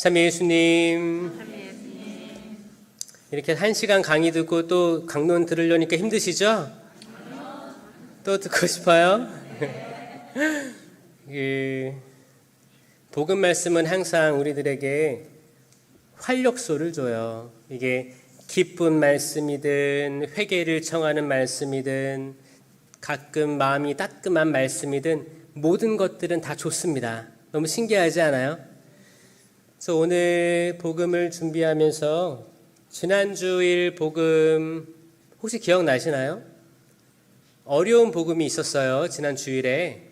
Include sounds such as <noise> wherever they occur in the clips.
참 예수님. 이렇게 한 시간 강의 듣고 또 강론 들으려니까 힘드시죠? 또 듣고 싶어요? <laughs> 그 복음 말씀은 항상 우리들에게 활력소를 줘요. 이게 기쁜 말씀이든 회개를 청하는 말씀이든 가끔 마음이 따끔한 말씀이든 모든 것들은 다 좋습니다. 너무 신기하지 않아요? 그래서 오늘 복음을 준비하면서 지난주일 복음 혹시 기억나시나요? 어려운 복음이 있었어요. 지난 주일에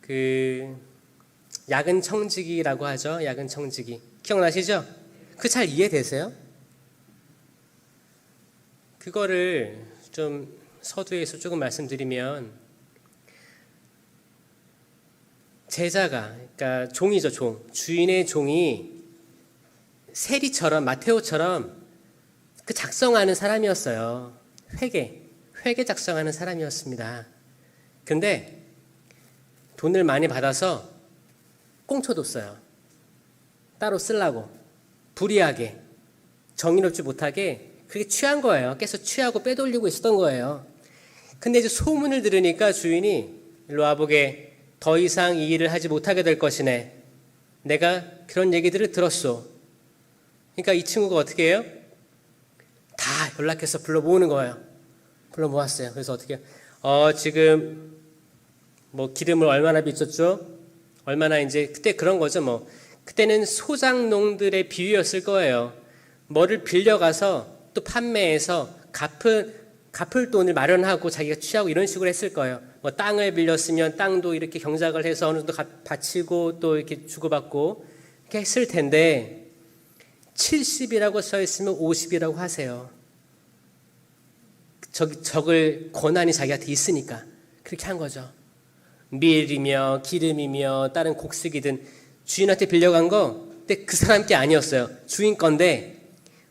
그 야근 청지기라고 하죠. 야근 청지기 기억나시죠? 그 잘 이해되세요? 그거를 좀 서두에서 조금 말씀드리면 제자가 그러니까 종이죠 종. 주인의 종이 세리처럼 마테오처럼 그 작성하는 사람이었어요. 회계 회계 작성하는 사람이었습니다. 근데 돈을 많이 받아서 꽁쳐뒀어요. 따로 쓰려고. 불이하게. 정의롭지 못하게. 그게 취한 거예요. 계속 취하고 빼돌리고 있었던 거예요. 근데 이제 소문을 들으니까 주인이 일로 와보게 더 이상 이 일을 하지 못하게 될 것이네. 내가 그런 얘기들을 들었소. 그러니까 이 친구가 어떻게 해요? 다 연락해서 불러 모으는 거예요. 불러 모았어요. 그래서 어떻게 해요? 어, 지금 뭐 기름을 얼마나 비쳤죠? 얼마나 이제 그때 그런 거죠. 뭐 그때는 소장농들의 비유였을 거예요. 뭐를 빌려가서 또 판매해서 갚은 갚을 돈을 마련하고 자기가 취하고 이런 식으로 했을 거예요. 뭐 땅을 빌렸으면 땅도 이렇게 경작을 해서 어느 정도 바치고 또 이렇게 주고받고 이렇게 했을 텐데 70이라고 써 있으면 50이라고 하세요. 적, 적을 권한이 자기한테 있으니까 그렇게 한 거죠. 밀이며 기름이며 다른 곡식이든 주인한테 빌려간 거 근데 그 사람 게 아니었어요. 주인 건데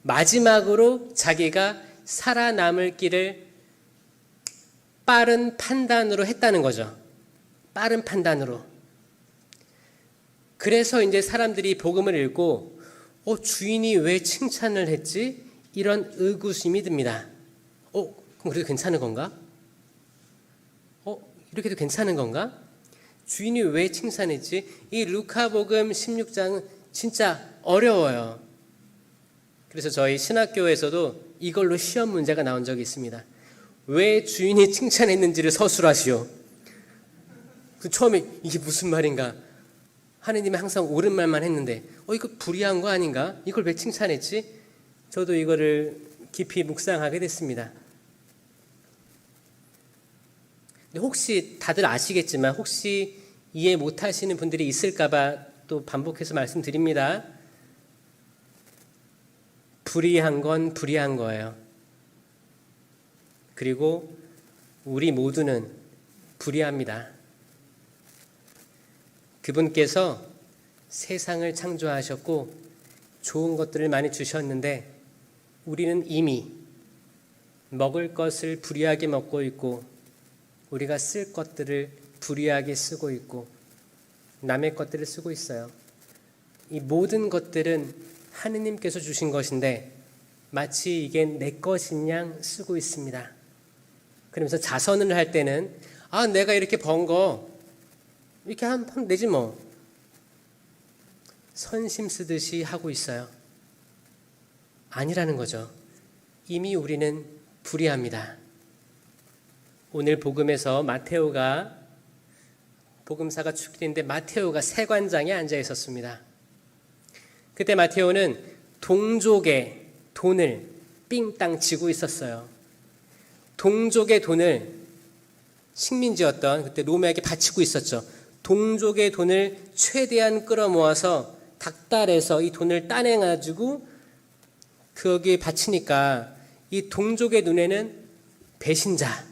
마지막으로 자기가 살아남을 길을 빠른 판단으로 했다는 거죠. 빠른 판단으로. 그래서 이제 사람들이 복음을 읽고 어, 주인이 왜 칭찬을 했지? 이런 의구심이 듭니다. 어, 그럼 그래도 괜찮은 건가? 어, 이렇게도 괜찮은 건가? 주인이 왜 칭찬했지? 이 루카복음 16장은 진짜 어려워요. 그래서 저희 신학교에서도 이걸로 시험 문제가 나온 적이 있습니다. 왜 주인이 칭찬했는지를 서술하시오. 그 처음에 이게 무슨 말인가? 하느님이 항상 옳은 말만 했는데, 어, 이거 불이한 거 아닌가? 이걸 왜 칭찬했지? 저도 이거를 깊이 묵상하게 됐습니다. 혹시 다들 아시겠지만, 혹시 이해 못 하시는 분들이 있을까봐 또 반복해서 말씀드립니다. 불이한 건 불이한 거예요. 그리고 우리 모두는 불이합니다. 그분께서 세상을 창조하셨고 좋은 것들을 많이 주셨는데 우리는 이미 먹을 것을 불이하게 먹고 있고 우리가 쓸 것들을 불이하게 쓰고 있고 남의 것들을 쓰고 있어요. 이 모든 것들은 하느님께서 주신 것인데 마치 이게 내 것인 양 쓰고 있습니다. 그러면서 자선을 할 때는 아 내가 이렇게 번 거 이렇게 한번 내지 뭐 선심 쓰듯이 하고 있어요. 아니라는 거죠. 이미 우리는 불의합니다. 오늘 복음에서 마테오가 복음사가 축일인데 마테오가 세관장에 앉아 있었습니다. 그때 마테오는 동족의 돈을 삥땅 쥐고 있었어요. 동족의 돈을 식민지였던 그때 로마에게 바치고 있었죠. 동족의 돈을 최대한 끌어모아서 닥달해서 이 돈을 따내가지고 거기에 바치니까 이 동족의 눈에는 배신자,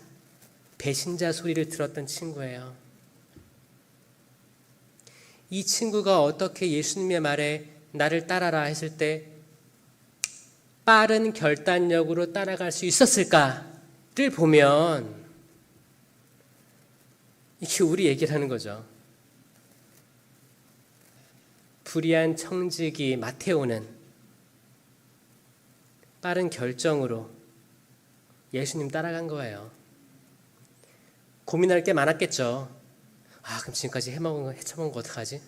배신자 소리를 들었던 친구예요. 이 친구가 어떻게 예수님의 말에 나를 따라라 했을 때 빠른 결단력으로 따라갈 수 있었을까를 보면 이게 우리 얘기를 하는 거죠. 불의한 청지기 마테오는 빠른 결정으로 예수님 따라간 거예요. 고민할 게 많았겠죠. 아, 그럼 지금까지 해먹은 거, 해쳐먹은 거 어떡하지?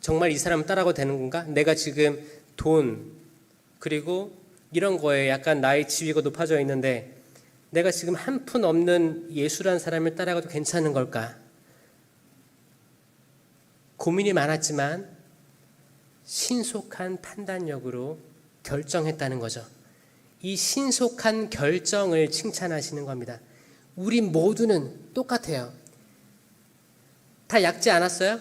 정말 이 사람 따라가도 되는 건가? 내가 지금 돈, 그리고 이런 거에 약간 나의 지위가 높아져 있는데 내가 지금 한 푼 없는 예수란 사람을 따라가도 괜찮은 걸까? 고민이 많았지만 신속한 판단력으로 결정했다는 거죠. 이 신속한 결정을 칭찬하시는 겁니다. 우리 모두는 똑같아요. 다 약지 않았어요?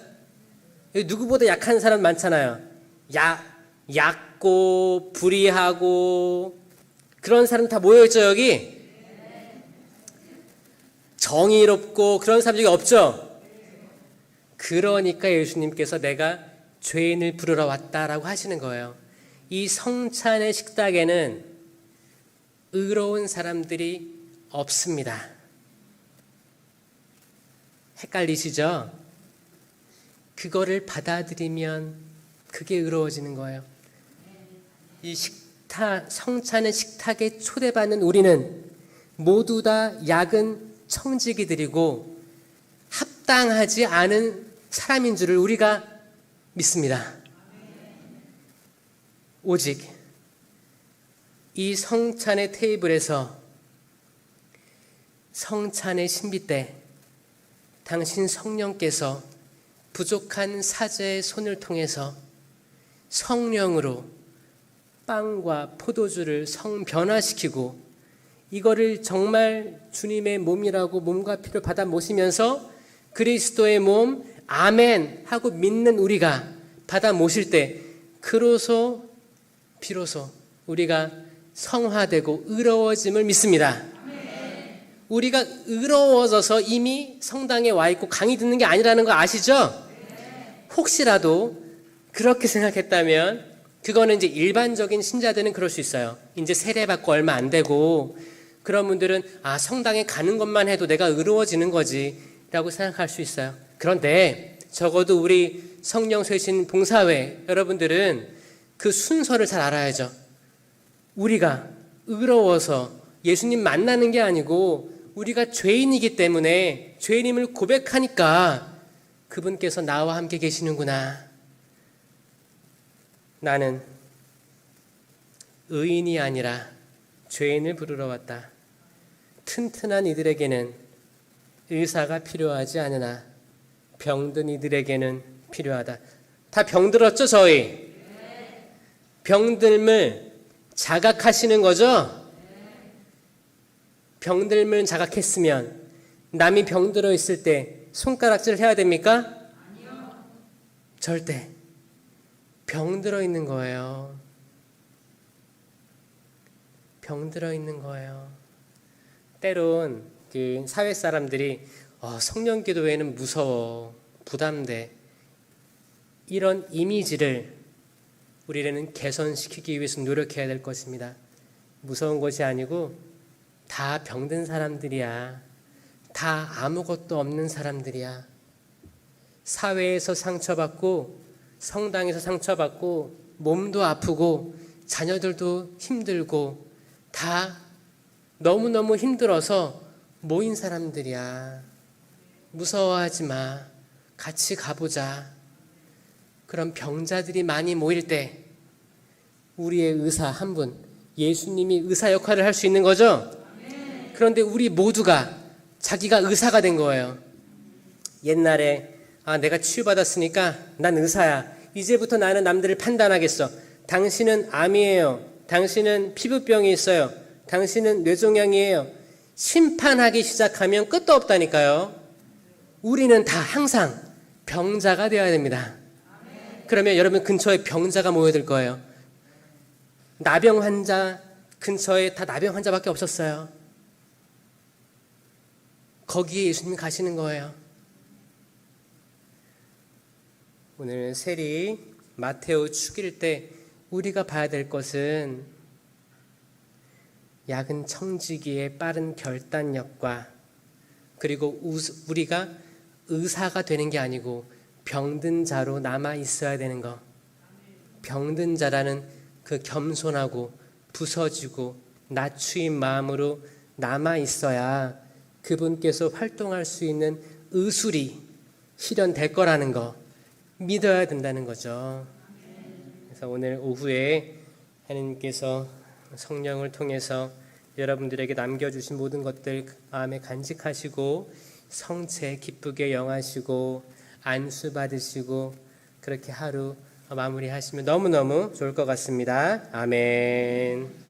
여기 누구보다 약한 사람 많잖아요. 약, 얕고, 불의하고, 그런 사람 다 모여있죠, 여기? 정의롭고, 그런 사람 중에 없죠? 그러니까 예수님께서 내가 죄인을 부르러 왔다라고 하시는 거예요. 이 성찬의 식탁에는 의로운 사람들이 없습니다. 헷갈리시죠? 그거를 받아들이면 그게 의로워지는 거예요. 이 식탁, 성찬의 식탁에 초대받는 우리는 모두 다 약은 청지기들이고 합당하지 않은 사람인 줄을 우리가 믿습니다. 오직 이 성찬의 테이블에서 성찬의 신비 때 당신 성령께서 부족한 사제의 손을 통해서 성령으로 빵과 포도주를 성변화시키고 이거를 정말 주님의 몸이라고 몸과 피를 받아 모시면서 그리스도의 몸 아멘 하고 믿는 우리가 받아 모실 때 그로서 비로소 우리가 성화되고 의로워짐을 믿습니다. 우리가 의로워져서 이미 성당에 와 있고 강의 듣는 게 아니라는 거 아시죠? 혹시라도 그렇게 생각했다면 그거는 이제 일반적인 신자들은 그럴 수 있어요. 이제 세례 받고 얼마 안 되고 그런 분들은 아 성당에 가는 것만 해도 내가 의로워지는 거지라고 생각할 수 있어요. 그런데 적어도 우리 성령 쇄신 봉사회 여러분들은 그 순서를 잘 알아야죠. 우리가 의로워서 예수님 만나는 게 아니고 우리가 죄인이기 때문에 죄인임을 고백하니까 그분께서 나와 함께 계시는구나. 나는 의인이 아니라 죄인을 부르러 왔다. 튼튼한 이들에게는 의사가 필요하지 않으나 병든 이들에게는 필요하다. 다 병들었죠, 저희? 병듦을 자각하시는 거죠? 병들면 자각했으면 남이 병들어 있을 때 손가락질 해야 됩니까? 아니요. 절대. 병 들어 있는 거예요. 병 들어 있는 거예요. 때론 그 사회 사람들이 어, 성령 기도회는 무서워, 부담돼. 이런 이미지를 우리는 개선시키기 위해서 노력해야 될 것입니다. 무서운 것이 아니고 다 병든 사람들이야. 다 아무것도 없는 사람들이야. 사회에서 상처받고 성당에서 상처받고 몸도 아프고 자녀들도 힘들고 다 너무너무 힘들어서 모인 사람들이야. 무서워하지 마. 같이 가보자. 그런 병자들이 많이 모일 때 우리의 의사 한 분, 예수님이 의사 역할을 할 수 있는 거죠? 그런데 우리 모두가 자기가 의사가 된 거예요. 옛날에 아, 내가 치유받았으니까 난 의사야. 이제부터 나는 남들을 판단하겠어. 당신은 암이에요. 당신은 피부병이 있어요. 당신은 뇌종양이에요. 심판하기 시작하면 끝도 없다니까요. 우리는 다 항상 병자가 되어야 됩니다. 그러면 여러분 근처에 병자가 모여들 거예요. 나병 환자 근처에 다 나병 환자밖에 없었어요. 거기에 예수님이 가시는 거예요. 오늘 세리 마테오 축일 때 우리가 봐야 될 것은 야근 청지기의 빠른 결단력과 그리고 우리가 의사가 되는 게 아니고 병든 자로 남아 있어야 되는 거. 병든 자라는 그 겸손하고 부서지고 낮추인 마음으로 남아 있어야 그분께서 활동할 수 있는 의술이 실현될 거라는 거 믿어야 된다는 거죠. 그래서 오늘 오후에 하나님께서 성령을 통해서 여러분들에게 남겨주신 모든 것들 마음에 간직하시고 성체 기쁘게 영하시고 안수 받으시고 그렇게 하루 마무리하시면 너무너무 좋을 것 같습니다. 아멘.